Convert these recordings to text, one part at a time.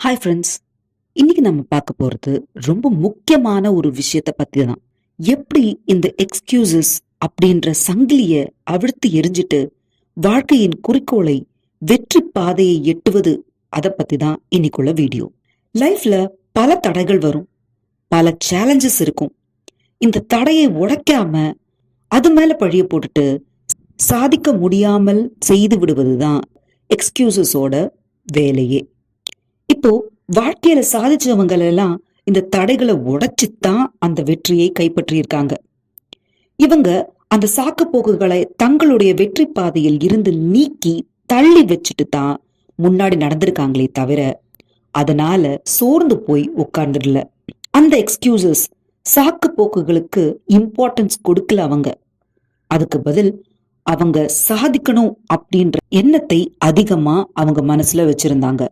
Hi friends இன்னைக்கு நம்ம பார்க்க போறது ரொம்ப முக்கியமான ஒரு விஷயத்தை பற்றி தான் எப்படி இந்த எக்ஸ்கியூசஸ் அப்படின்ற சங்கிலிய அவிழ்த்து எரிஞ்சிட்டு வாழ்க்கையின் குறிக்கோளை வெற்றி பாதையை எட்டுவது அதை பத்தி தான் இன்னைக்குள்ள வீடியோ லைஃப்ல பல தடைகள் வரும். பல சேலஞ்சஸ் இருக்கும். இந்த தடையை உடைக்காம அது மேல பழிய போட்டுட்டு சாதிக்க முடியாமல் செய்து விடுவதுதான் எக்ஸ்கியூசஸோட வேலையே. இப்போ வாழ்க்கையில சாதிச்சவங்க எல்லாம் இந்த தடைகளை உடைச்சு தான் அந்த வெற்றியை கைப்பற்றியிருக்காங்க. இவங்க அந்த சாக்கு போக்குகளை தங்களுடைய வெற்றி பாதையில் இருந்து நீக்கி தள்ளி வச்சுட்டு தான் முன்னாடி நடந்திருக்காங்களே தவிர அதனால சோர்ந்து போய் உட்கார்ந்துடல. அந்த எக்ஸ்கியூசஸ் சாக்கு போக்குகளுக்கு இம்பார்ட்டன்ஸ் கொடுக்கல அவங்க. அதுக்கு பதில் அவங்க சாதிக்கணும் அப்படின்ற எண்ணத்தை அதிகமா அவங்க மனசுல வச்சிருந்தாங்க.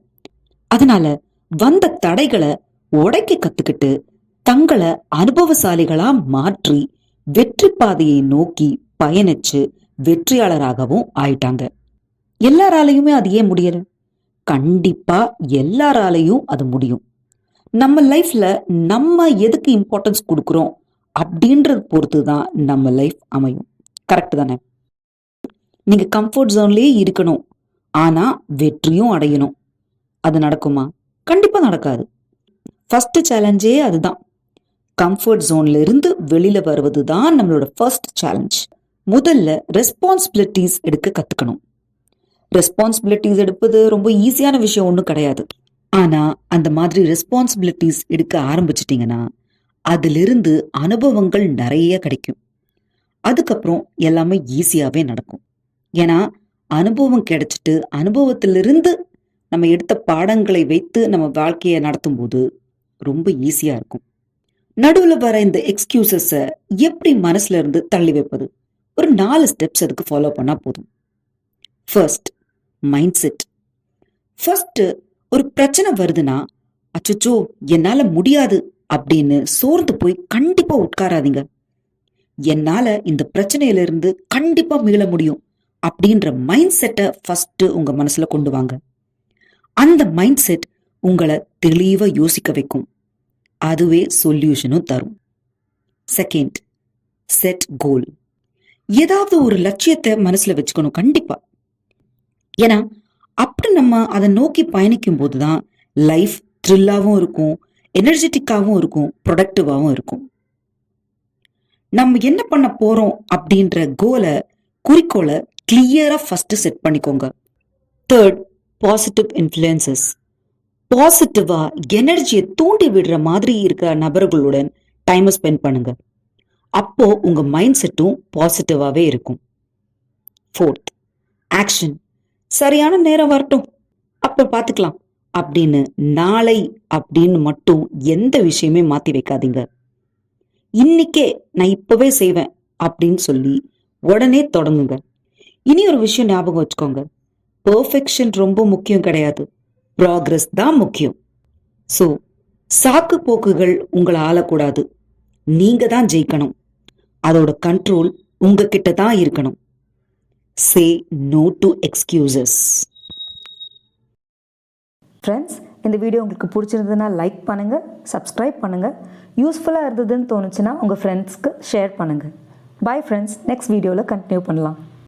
அதனால வந்த தடைகளை உடைக்க கத்துக்கிட்டு தங்களை அனுபவசாலிகளா மாற்றி வெற்றி பாதையை நோக்கி பயணிச்சு வெற்றியாளராகவும் ஆயிட்டாங்க. எல்லாராலையுமே அது ஏன் முடியல? கண்டிப்பா எல்லாராலையும் அது முடியும். நம்ம லைஃப்ல நம்ம எதுக்கு இம்பார்ட்டன்ஸ் கொடுக்குறோம் அப்படின்றது பொறுத்து தான் நம்ம லைஃப் அமையும். கரெக்ட் தானே? நீங்க கம்ஃபர்ட் ஜோன்லயே இருக்கணும். ஆனா வெற்றியும் அடையணும். அது நடக்குமா? கண்டிப்பா நடக்காது. ஃபர்ஸ்ட் சேலஞ்சே அதுதான். கம்ஃபர்ட் ஜோன்ல இருந்து வெளியில வருவது தான் நம்மளோட ஃபர்ஸ்ட் சேலஞ்ச் முதல்ல ரெஸ்பான்சிபிலிட்டிஸ் எடுக்க கத்துக்கணும். ரெஸ்பான்சிபிலிட்டிஸ் எடுப்பது ரொம்ப ஈஸியான விஷயம் ஒன்றும் கிடையாது. ஆனா அந்த மாதிரி ரெஸ்பான்சிபிலிட்டிஸ் எடுக்க ஆரம்பிச்சிட்டிங்கன்னா அதிலிருந்து அனுபவங்கள் நிறைய கிடைக்கும். அதுக்கப்புறம் எல்லாமே ஈஸியாவே நடக்கும். ஏன்னா அனுபவம் கிடைச்சிட்டு அனுபவத்திலிருந்து நம்ம எடுத்த பாடங்களை வைத்து நம்ம வாழ்க்கையை நடத்தும் போது ரொம்ப ஈஸியா இருக்கும். நடுவுல வர இந்த எக்ஸ்கியூசஸ எப்படி மனசுல இருந்து தள்ளி வைப்பது? ஒரு நாலு ஸ்டெப்ஸ் அதுக்கு ஃபாலோ பண்ணா போதும். ஃபர்ஸ்ட் மைண்ட் செட் ஃபர்ஸ்ட் ஒரு பிரச்சனை வருதுன்னா அச்சச்சோ என்னால முடியாது அப்படின்னு சோர்ந்து போய் கண்டிப்பா உட்காராதீங்க. என்னால இந்த பிரச்சனையில இருந்து கண்டிப்பா மீள முடியும் அப்படின்ற மைண்ட் செட்டை ஃபர்ஸ்ட் உங்க மனசுல கொண்டு வாங்க. அந்த மைண்ட் செட் உங்களை தெளிவாக யோசிக்க வைக்கும். அதுவே சொல்யூஷனும் தரும். செகண்ட் செட் கோல் ஏதாவது ஒரு லட்சியத்தை மனசுல வச்சுக்கணும் கண்டிப்பா. ஏன்னா அப்படி நம்ம அதை நோக்கி பயணிக்கும் போதுதான் லைஃப் த்ரில்லாகவும் இருக்கும் எனர்ஜெட்டிக்காகவும் இருக்கும் ப்ரொடக்டிவாகவும் இருக்கும். நம்ம என்ன பண்ண போறோம் அப்படின்ற கோலை குறிக்கோளை கிளியரா ஃபர்ஸ்ட் செட் பண்ணிக்கோங்க. தேர்ட் பாசிட்டிவ் இன்ஃப்ளூயன்சஸ் பாசிட்டிவா எனர்ஜியை தூண்டி விடுற மாதிரி இருக்கிற நபர்களுடன் டைமை ஸ்பெண்ட் பண்ணுங்க. அப்போ உங்க மைண்ட் செட்டும் பாசிட்டிவாவே இருக்கும். ஃபோர்த் ஆக்ஷன் சரியான நேரம் வரட்டும். அப்ப பார்த்துக்கலாம் அப்படின்னு நாளை அப்படின்னு மட்டும் எந்த விஷயமே மாத்தி வைக்காதீங்க. இன்னைக்கே நான் இப்பவே செய்வேன் அப்படின்னு சொல்லி உடனே தொடங்குங்க. இனி ஒரு விஷயம் ஞாபகம் வச்சுக்கோங்க. பெர்ஃபெக்ஷன் ரொம்ப முக்கியம் கிடையாது. ப்ராக்ரஸ் தான் முக்கியம். ஸோ சாக்கு போக்குகள் உங்களை ஆளக்கூடாது. நீங்க தான் ஜெயிக்கணும். அதோட கண்ட்ரோல் உங்ககிட்ட தான் இருக்கணும். Say no to excuses friends இந்த வீடியோ உங்களுக்கு பிடிச்சிருந்ததுன்னா லைக் பண்ணுங்கள் சப்ஸ்கிரைப் பண்ணுங்கள் யூஸ்ஃபுல்லாக இருந்ததுன்னு தோணுச்சுன்னா உங்கள் ஃப்ரெண்ட்ஸ்க்கு ஷேர் பண்ணுங்கள் பாய் ஃப்ரெண்ட்ஸ் நெக்ஸ்ட் வீடியோவில் கண்டினியூ பண்ணலாம்.